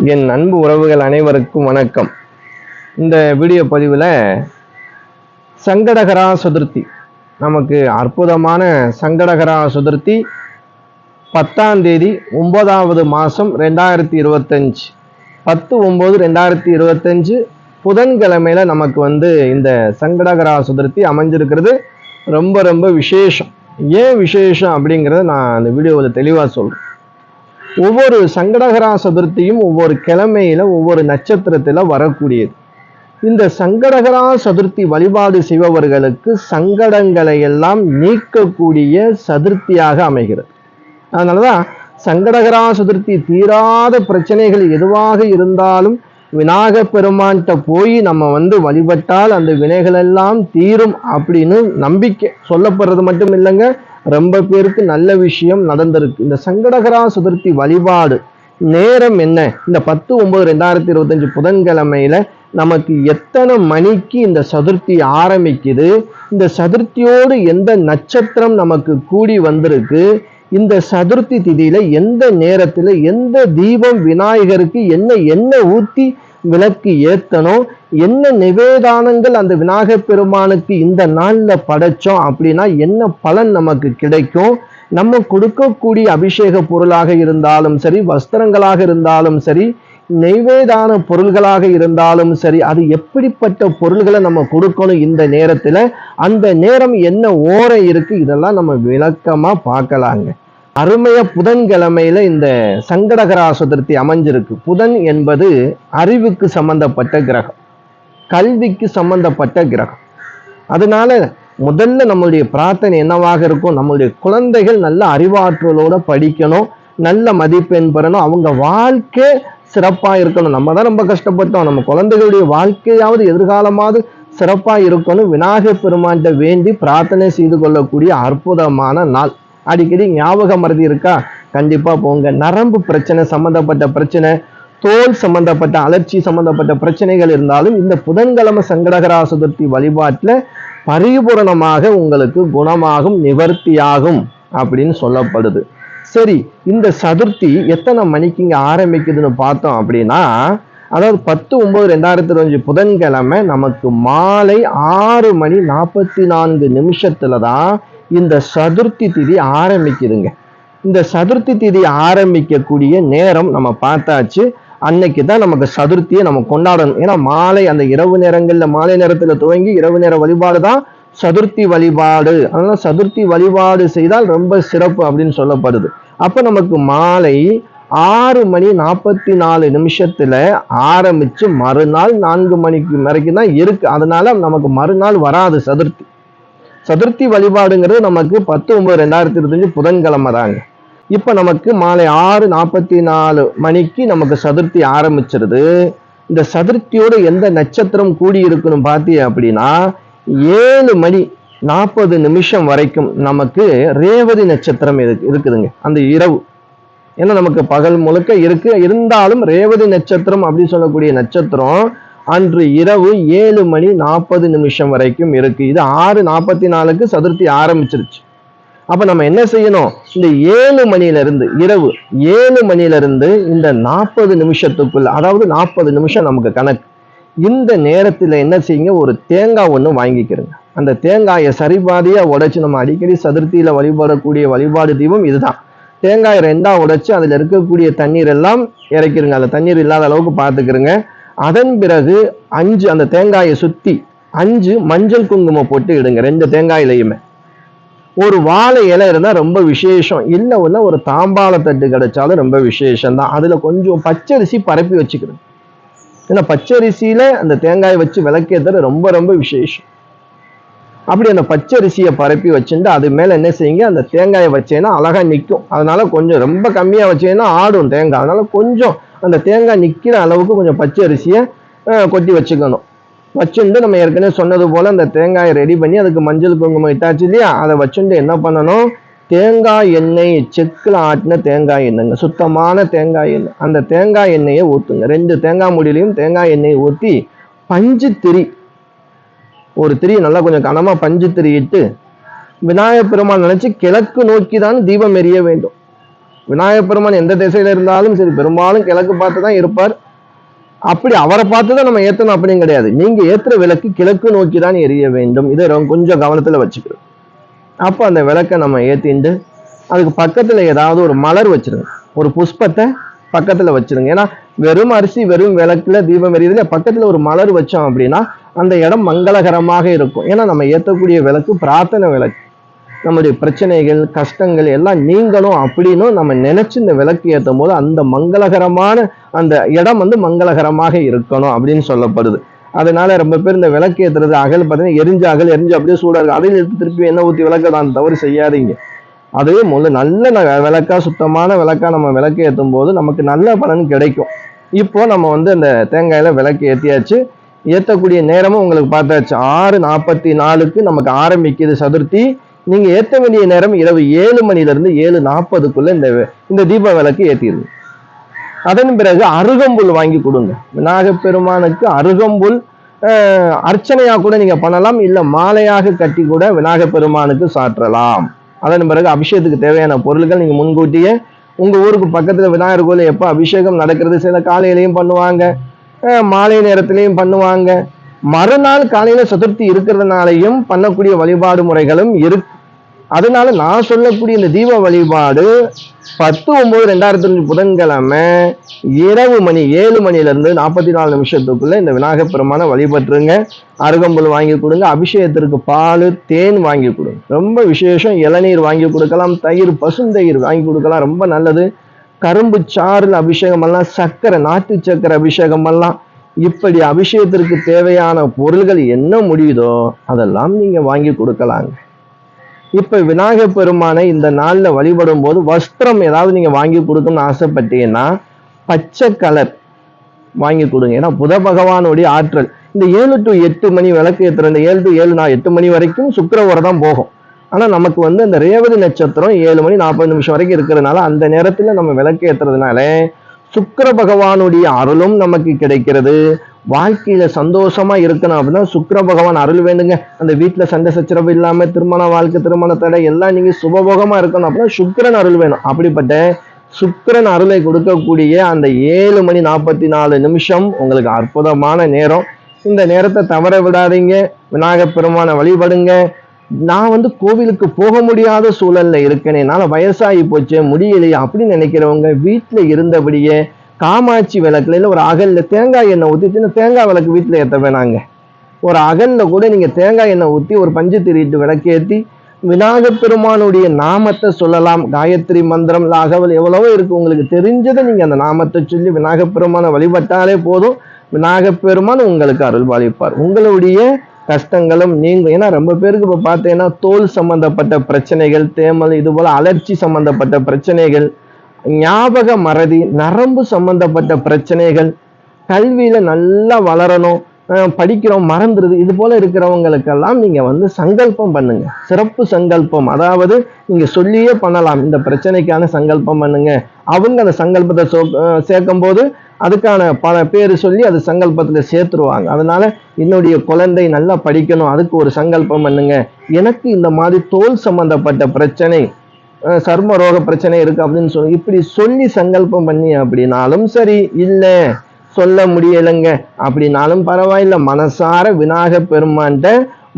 என் அன்பு உறவுகள் அனைவருக்கும் வணக்கம். இந்த வீடியோ பதிவில் சங்கடகரா சதுர்த்தி நமக்கு அற்புதமான சங்கடகரா சதுர்த்தி பத்தாம் தேதி ஒன்பதாவது மாதம் ரெண்டாயிரத்தி இருபத்தஞ்சு. பத்து ஒம்பது ரெண்டாயிரத்தி இருபத்தஞ்சு புதன்கிழமையில நமக்கு வந்து இந்த சங்கடகரா சதுர்த்தி அமைஞ்சிருக்கிறது. ரொம்ப ரொம்ப விசேஷம். ஏன் விசேஷம் அப்படிங்கிறத நான் அந்த வீடியோவில் தெளிவாக சொல்கிறேன் ஒவ்வொரு சங்கடகரா சதுர்த்தியும் ஒவ்வொரு கிழமையில ஒவ்வொரு நட்சத்திரத்தில் வரக்கூடியது. இந்த சங்கடகரா சதுர்த்தி வழிபாடு செய்பவர்களுக்கு சங்கடங்களை எல்லாம் நீக்கக்கூடிய சதுர்த்தியாக அமைகிறது. அதனாலதான் சங்கடகரா சதுர்த்தி தீராத பிரச்சனைகள் எதுவாக இருந்தாலும் விநாயக பெருமான்கிட்ட போய் நம்ம வந்து வழிபட்டால் அந்த வினைகள் எல்லாம் தீரும் அப்படின்னு நம்பிக்கை சொல்லப்படுறது மட்டும் இல்லைங்க. ரொம்ப பேருக்கு நல்ல விஷயம் நடந்திருக்கு. இந்த சங்கடகரா சதுர்த்தி வழிபாடு நேரம் என்ன? இந்த பத்து ஒன்பது ரெண்டாயிரத்தி இருபத்தஞ்சு புதன்கிழமையில நமக்கு எத்தனை மணிக்கு இந்த சதுர்த்தி ஆரம்பிக்குது? இந்த சதுர்த்தியோடு எந்த நட்சத்திரம் நமக்கு கூடி வந்திருக்கு? இந்த சதுர்த்தி திதியில எந்த நேரத்தில் எந்த தீபம் விநாயகருக்கு என்ன எண்ணெய் ஊற்றி விளக்கு ஏத்தணும். என்ன நிவேதானங்கள் அந்த விநாயகர் பெருமானுக்கு இந்த நாளில் படைச்சோம் அப்படின்னா என்ன பலன் நமக்கு கிடைக்கும்? நம்ம கொடுக்கக்கூடிய அபிஷேக பொருளாக இருந்தாலும் சரி வஸ்திரங்களாக இருந்தாலும் சரி நெய்வேதான பொருள்களாக இருந்தாலும் சரி அது எப்படிப்பட்ட பொருள்களை நம்ம கொடுக்கணும் இந்த நேரத்தில்? அந்த நேரம் என்ன ஓரம் இருக்கு? இதெல்லாம் நம்ம விளக்கமாக பார்க்கலாங்க. அருமைய புதன்கிழமையில இந்த சங்கடகரா சதுர்த்தி அமைஞ்சிருக்கு. புதன் என்பது அறிவுக்கு சம்பந்தப்பட்ட கிரகம். கல்விக்கு சம்பந்தப்பட்ட கிரகம். அதனால முதல்ல நம்மளுடைய பிரார்த்தனை என்னவாக இருக்கும் நம்மளுடைய குழந்தைகள் நல்ல அறிவாற்றலோட படிக்கணும் நல்ல மதிப்பெண் பெறணும் அவங்க வாழ்க்கை சிறப்பாக இருக்கணும். நம்ம தான் ரொம்ப கஷ்டப்பட்டோம். நம்ம குழந்தைகளுடைய வாழ்க்கையாவது எதிர்காலமாவது சிறப்பாக இருக்கணும். விநாயகர் பெருமான்கிட்ட வேண்டி பிரார்த்தனை செய்து கொள்ளக்கூடிய அற்புதமான நாள். அடிக்கடி ஞாபக மறதி இருக்கா? கண்டிப்பா போங்க. நரம்பு பிரச்சனை சம்பந்தப்பட்ட பிரச்சனை தோல் சம்பந்தப்பட்ட அலர்ச்சி சம்பந்தப்பட்ட பிரச்சனைகள் இருந்தாலும் இந்த புதன்கிழமை சங்கடகரா சதுர்த்தி வழிபாட்டில் பரிபூரணமாக உங்களுக்கு குணமாகும் நிவர்த்தியாகும் அப்படின்னு சொல்லப்படுது. சரி இந்த சதுர்த்தி எத்தனை மணிக்கு இங்கே ஆரம்பிக்குதுன்னு பார்த்தோம் அப்படின்னா அதாவது பத்து ஒம்பது ரெண்டாயிரத்தி இருபஞ்சு புதன்கிழமை நமக்கு மாலை ஆறு மணி நாற்பத்தி நான்கு நிமிஷத்துல தான் இந்த சதுர்த்தி திதி ஆரம்பிக்குதுங்க. இந்த சதுர்த்தி திதி ஆரம்பிக்கக்கூடிய நேரம் நம்ம பார்த்தாச்சு. அன்னைக்கு தான் நமக்கு சதுர்த்தியை நம்ம கொண்டாடணும். ஏன்னா மாலை அந்த இரவு நேரங்களில் மாலை நேரத்தில் துவங்கி இரவு நேர வழிபாடு தான் சதுர்த்தி வழிபாடு. அதனால சதுர்த்தி வழிபாடு செய்தால் ரொம்ப சிறப்பு அப்படின்னு சொல்லப்படுது. அப்போ நமக்கு மாலை ஆறு மணி நாற்பத்தி நாலு நிமிஷத்தில் ஆரம்பித்து மறுநாள் நான்கு மணிக்கு வரைக்கும் தான் இருக்குது அதனால நமக்கு மறுநாள் வராது சதுர்த்தி. சதுர்த்தி வழிபாடுங்கிறது நமக்கு பத்து ஒன்பது ரெண்டாயிரத்தி இருபத்தஞ்சு புதன்கிழமை தாங்க. இப்போ நமக்கு மாலை ஆறு நாற்பத்தி நாலு மணிக்கு நமக்கு சதுர்த்தி ஆரம்பிச்சிருது. இந்த சதுர்த்தியோட எந்த நட்சத்திரம் கூடி இருக்கணும் பாத்தீங்க அப்படின்னா ஏழு மணி நாற்பது நிமிஷம் வரைக்கும் நமக்கு ரேவதி நட்சத்திரம் இருக்கு இருக்குதுங்க. அந்த இரவு. ஏன்னா நமக்கு பகல் முழுக்க இருக்கு. இருந்தாலும் ரேவதி நட்சத்திரம் அப்படின்னு சொல்லக்கூடிய நட்சத்திரம் அன்று இரவு ஏழு மணி நாற்பது நிமிஷம் வரைக்கும் இருக்கு. இது ஆறு நாற்பத்தி நாலுக்கு சதுர்த்தி ஆரம்பிச்சிருச்சு. அப்ப நம்ம என்ன செய்யணும்? இந்த ஏழு மணில இருந்து இரவு ஏழு மணில இருந்து இந்த நாற்பது நிமிஷத்துக்குள்ள அதாவது நாற்பது நிமிஷம் நமக்கு கணக்கு. இந்த நேரத்தில் என்ன செய்யுங்க? ஒரு தேங்காய் ஒன்று வாங்கிக்கிறங்க. அந்த தேங்காயை சரிபாதியாக உடைச்சு நம்ம அடிக்கடி சதுர்த்தியில் வழிபடக்கூடிய வழிபாடு தீபம் இதுதான். தேங்காய் ரெண்டாக உடைச்சு அதில் இருக்கக்கூடிய தண்ணீர் எல்லாம் இறக்கிருங்க. அந்த தண்ணீர் இல்லாத அளவுக்கு பார்த்துக்கிறங்க. அதன் பிறகு அஞ்சு அந்த தேங்காயை சுற்றி அஞ்சு மஞ்சள் குங்குமம் போட்டு இடுங்க ரெண்டு தேங்காயிலையுமே. ஒரு வாழை இலை இருந்தால் ரொம்ப விசேஷம். இல்லை ஒன்று ஒரு தாம்பாள தட்டு கிடைச்சாலும் ரொம்ப விசேஷம் தான் அதில் கொஞ்சம் பச்சரிசி பரப்பி வச்சுக்கிறது ஏன்னா பச்சரிசியில் அந்த தேங்காயை வச்சு விளக்கேற்றது ரொம்ப ரொம்ப விசேஷம். அப்படி அந்த பச்சரிசியை பரப்பி வச்சுட்டு அது மேலே என்ன செய்யுங்க அந்த தேங்காயை வச்சேன்னா அழகாக நிற்கும் அதனால கொஞ்சம் ரொம்ப கம்மியாக வச்சேன்னா ஆடும் தேங்காய். அதனால கொஞ்சம் அந்த தேங்காய் நிற்கிற அளவுக்கு கொஞ்சம் பச்சை அரிசியை கொட்டி வச்சுக்கணும். வச்சுட்டு நம்ம ஏற்கனவே சொன்னது போல் அந்த தேங்காயை ரெடி பண்ணி அதுக்கு மஞ்சள் குங்குமம் இட்டாச்சு இல்லையா? அதை வச்சுட்டு என்ன பண்ணணும்? தேங்காய் எண்ணெய் செக்கில் ஆட்டின தேங்காய் எண்ணெய்ங்க. சுத்தமான தேங்காய் எண்ணெய். அந்த தேங்காய் எண்ணெயை ஊற்றுங்க ரெண்டு தேங்காய் முடியிலையும் தேங்காய் எண்ணெயை ஊற்றி பஞ்சு திரி. ஒரு திரி நல்லா கொஞ்சம் கனமாக பஞ்சு திரி இட்டு விநாயகப் பெருமாள் நினச்சி கிழக்கு நோக்கி தான் தீபம் எரிய வேண்டும். விநாயகப் பெருமான் எந்த திசையில இருந்தாலும் சரி பெரும்பாலும் கிழக்கு பார்த்து தான் இருப்பார். அப்படி அவரை பார்த்து தான் நம்ம ஏற்றணும் அப்படின்னு கிடையாது. நீங்க ஏத்துற விளக்கு கிழக்கு நோக்கி தான் எரிய வேண்டும். இதை கொஞ்சம் கவனத்துல வச்சுக்கணும். அப்போ அந்த விளக்கை நம்ம ஏத்திண்டு அதுக்கு பக்கத்துல ஏதாவது ஒரு மலர் வச்சிருங்க. ஒரு புஷ்பத்தை பக்கத்துல வச்சிருங்க. ஏன்னா வெறும் அரிசி வெறும் விளக்குல தீபம் எரியுதுல பக்கத்துல ஒரு மலர் வச்சோம் அப்படின்னா அந்த இடம் மங்களகரமாக இருக்கும். ஏன்னா நம்ம ஏற்றக்கூடிய விளக்கு பிரார்த்தனை விளக்கு. நம்முடைய பிரச்சனைகள் கஷ்டங்கள் எல்லாம் நீங்களும் அப்படின்னும் நம்ம நினைச்சு இந்த விளக்கு ஏற்றும் போது அந்த மங்களகரமான அந்த இடம் வந்து மங்களகரமாக இருக்கணும் அப்படின்னு சொல்லப்படுது. அதனால ரொம்ப பேர் இந்த விளக்கு ஏற்றுறது அகல் பார்த்தீங்கன்னா எரிஞ்சு அகல் எரிஞ்சு அப்படியே சூடாக இருக்கு. அதையும் எடுத்து திருப்பி என்ன ஊற்றி விளக்க தான் தவறு செய்யாதீங்க. அதுவே முதல்ல நல்ல ந- விளக்கா சுத்தமான விளக்கா நம்ம விளக்கு ஏற்றும் போது நமக்கு நல்ல பலன் கிடைக்கும். இப்போ நம்ம வந்து அந்த தேங்காயில் விளக்கு ஏற்றியாச்சு ஏற்றக்கூடிய நேரமும் உங்களுக்கு பார்த்தாச்சு. ஆறு நாற்பத்தி நாலுக்கு நமக்கு ஆரம்பிக்குது சதுர்த்தி. நீங்க ஏற்ற வேண்டிய நேரம் இரவு ஏழு மணில இருந்து ஏழு நாற்பதுக்குள்ள இந்த இந்த தீப விளக்கு ஏற்றிடுது அதன் பிறகு அருகம்புல் வாங்கி கொடுங்க. விநாயகப்பெருமானுக்கு அருகம்புல் அர்ச்சனையாக கூட நீங்க பண்ணலாம் இல்லை மாலையாக கட்டி கூட விநாயகப்பெருமானுக்கு சாற்றலாம். அதன் பிறகு அபிஷேகத்துக்கு தேவையான பொருட்கள் நீங்க முன்கூட்டியே உங்க ஊருக்கு பக்கத்துல விநாயகர் கோயில் எப்போ அபிஷேகம் நடக்கிறது சில காலையிலையும் பண்ணுவாங்க மாலை நேரத்திலையும் பண்ணுவாங்க. மறுநாள் காலையில சதுர்த்தி இருக்கிறதுனாலையும் பண்ணக்கூடிய வழிபாடு முறைகளும் இரு அதனால நான் சொல்லக்கூடிய இந்த தீப வழிபாடு பத்து ஒன்பது ரெண்டாயிரத்தி அஞ்சு புதன்கிழமை இரவு மணி ஏழு மணிலேருந்து நாற்பத்தி நாலு நிமிஷத்துக்குள்ள இந்த விநாயகப் பெருமானை வழிபட்டுருங்க. அருகம்புல் வாங்கி கொடுங்க. அபிஷேகத்திற்கு பால் தேன் வாங்கி கொடுங்க. ரொம்ப விசேஷம். இளநீர் வாங்கி கொடுக்கலாம். தயிர் பசுந்தயிர் வாங்கி கொடுக்கலாம். ரொம்ப நல்லது. கரும்பு சாறு அபிஷேகம் எல்லாம் சர்க்கரை நாட்டு சர்க்கரை அபிஷேகம் எல்லாம் இப்படி அபிஷேகத்திற்கு தேவையான பொருள்கள் என்ன முடியுதோ அதெல்லாம் நீங்க வாங்கி கொடுக்கலாங்க. இப்ப விநாயகர் பெருமானை இந்த நாள்ல வழிபடும் போது வஸ்திரம் ஏதாவது நீங்க வாங்கி கொடுக்கணும்னு ஆசைப்பட்டீங்கன்னா பச்சை கலர் வாங்கி கொடுங்க. ஏன்னா புத பகவானுடைய ஆற்றல். இந்த ஏழு டு எட்டு மணி விளக்கு ஏத்துற இந்த ஏழு டு ஏழு நான் எட்டு மணி வரைக்கும் சுக்கிரவரை தான் போகும். ஆனால் நமக்கு வந்து அந்த ரேவதி நட்சத்திரம் ஏழு மணி நாற்பது நிமிஷம் வரைக்கும் இருக்கிறதுனால அந்த நேரத்தில் நம்ம விளக்கு ஏற்றுறதுனால சுக்கர பகவானுடைய அருளும் நமக்கு கிடைக்கிறது. வாழ்க்கையில சந்தோஷமா இருக்கணும் அப்படின்னா சுக்கர பகவான் அருள் வேண்டுங்க. அந்த வீட்டுல சண்டை சச்சரவு இல்லாம திருமண வாழ்க்கை திருமண தடை எல்லாம் நீங்க சுபபோகமா இருக்கணும் அப்படின்னா சுக்கரன் அருள் வேணும். அப்படிப்பட்ட சுக்கரன் அருளை கொடுக்கக்கூடிய அந்த ஏழு மணி நாற்பத்தி நாலு நிமிஷம் உங்களுக்கு அற்புதமான நேரம். இந்த நேரத்தை தவற விடாதீங்க. விநாயகப் பெருமானை வழிபடுங்க. நான் வந்து கோவிலுக்கு போக முடியாத சூழல்ல இருக்கேன் என்னால வயசாகி போச்சு முடியலையே அப்படின்னு நினைக்கிறவங்க வீட்டில் இருந்தபடியே காமாட்சி விளக்குல இல்லை ஒரு அகலில் தேங்காய் எண்ணெய் ஊத்தி தேங்காய் விளக்கு வீட்டில் ஏற்ற வேணாங்க ஒரு அகல்ல கூட நீங்கள் தேங்காய் எண்ணெய் ஊற்றி ஒரு பஞ்சு திரிட்டு விளக்கேற்றி விநாயகப் பெருமானுடைய நாமத்தை சொல்லலாம். காயத்ரி மந்திரம் லாகவல் எவ்வளவோ இருக்குது உங்களுக்கு தெரிஞ்சதை நீங்கள் அந்த நாமத்தை சொல்லி விநாயகப் பெருமானை வழிபட்டாலே போதும். விநாயகப் பெருமான் உங்களுக்கு அருள் பாலிப்பார் உங்களுடைய கஷ்டங்களும் நீங்கும். ஏன்னா ரொம்ப பேருக்கு இப்போ பார்த்தீங்கன்னா தோல் சம்பந்தப்பட்ட பிரச்சனைகள் தேமல் இது போல அலர்ச்சி சம்பந்தப்பட்ட பிரச்சனைகள் ஞாபக மறதி நரம்பு சம்பந்தப்பட்ட பிரச்சனைகள் கல்வியில நல்லா வளரணும் படிக்கிறோம் மறந்துடுது இது போல இருக்கிறவங்களுக்கெல்லாம் நீங்க வந்து சங்கல்பம் பண்ணுங்க. சிறப்பு சங்கல்பம். அதாவது நீங்க சொல்லியே பண்ணலாம் இந்த பிரச்சனைக்கான சங்கல்பம் பண்ணுங்க. அவங்க அந்த சங்கல்பத்தை சோ- சேர்க்கும் போது அதுக்கான பல பேர் சொல்லி அது சங்கல்பத்தில் சேர்த்துருவாங்க. அதனால என்னுடைய குழந்தை நல்லா படிக்கணும். அதுக்கு ஒரு சங்கல்பம் பண்ணுங்க. எனக்கு இந்த மாதிரி தோல் சம்பந்தப்பட்ட பிரச்சனை சர்ம ரோக பிரச்சனை இருக்குது அப்படின்னு சொல்லி இப்படி சொல்லி சங்கல்பம் பண்ணி அப்படின்னாலும் சரி இல்லை சொல்ல முடியலைங்க அப்படின்னாலும் பரவாயில்ல. மனசார விநாயக பெருமான்கிட்ட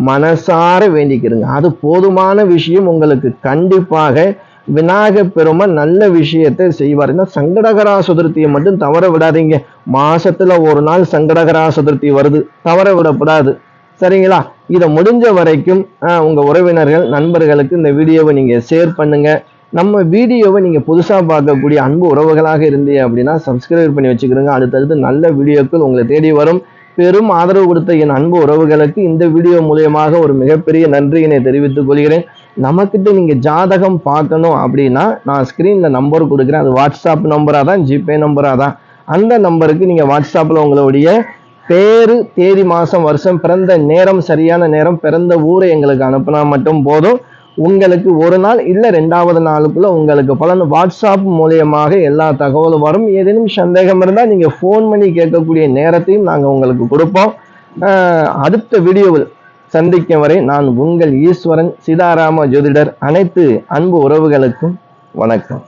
மனசார வேண்டிக்கிறங்க அது போதுமான விஷயம். உங்களுக்கு கண்டிப்பாக விநாயகர் பெருமான் நல்ல விஷயத்தை செய்வார். ஏன்னா சங்கடகரா சதுர்த்தியை மட்டும் தவற விடாதீங்க. மாசத்துல ஒரு நாள் சங்கடகரா சதுர்த்தி வருது. தவற விடக்கூடாது. சரிங்களா? இதை முடிஞ்ச வரைக்கும் உங்க உறவினர்கள் நண்பர்களுக்கு இந்த வீடியோவை நீங்க ஷேர் பண்ணுங்க. நம்ம வீடியோவை நீங்க புதுசா பார்க்கக்கூடிய அன்பு உறவுகளாக இருந்தீங்க அப்படின்னா சப்ஸ்கிரைப் பண்ணி வச்சுக்கிறோங்க அடுத்தடுத்து நல்ல வீடியோக்கள் உங்களை தேடி வரும். பெரும் ஆதரவு கொடுத்த என் அன்பு உறவுகளுக்கு இந்த வீடியோ மூலியமாக ஒரு மிகப்பெரிய நன்றியினை தெரிவித்துக் கொள்கிறேன். நமக்கிட்ட நீங்கள் ஜாதகம் பார்க்கணும் அப்படின்னா நான் ஸ்க்ரீனில் நம்பர் கொடுக்குறேன். அது வாட்ஸ்அப் நம்பரா தான் ஜிபே நம்பரா தான். அந்த நம்பருக்கு நீங்கள் வாட்ஸ்அப்பில் உங்களுடைய பேர் தேதி மாதம் வருஷம் பிறந்த நேரம் சரியான நேரம் பிறந்த ஊரை எங்களுக்கு அனுப்புனா மட்டும் போதும். உங்களுக்கு ஒரு நாள் இல்லை ரெண்டாவது நாளுக்குள்ளே உங்களுக்கு பலன். வாட்ஸ்அப் மூலியமாக எல்லா தகவலும் வரும். ஏதேனும் சந்தேகம் இருந்தால் நீங்கள் ஃபோன் பண்ணி கேட்கக்கூடிய நேரத்தையும் நாங்கள் உங்களுக்கு கொடுப்போம். அடுத்த வீடியோவில் சந்திக்கும் வரை நான் உங்கள் ஈஸ்வரன் சீதாராம ஜோதிடர் அனைத்து அன்பு உறவுகளுக்கும் வணக்கம்.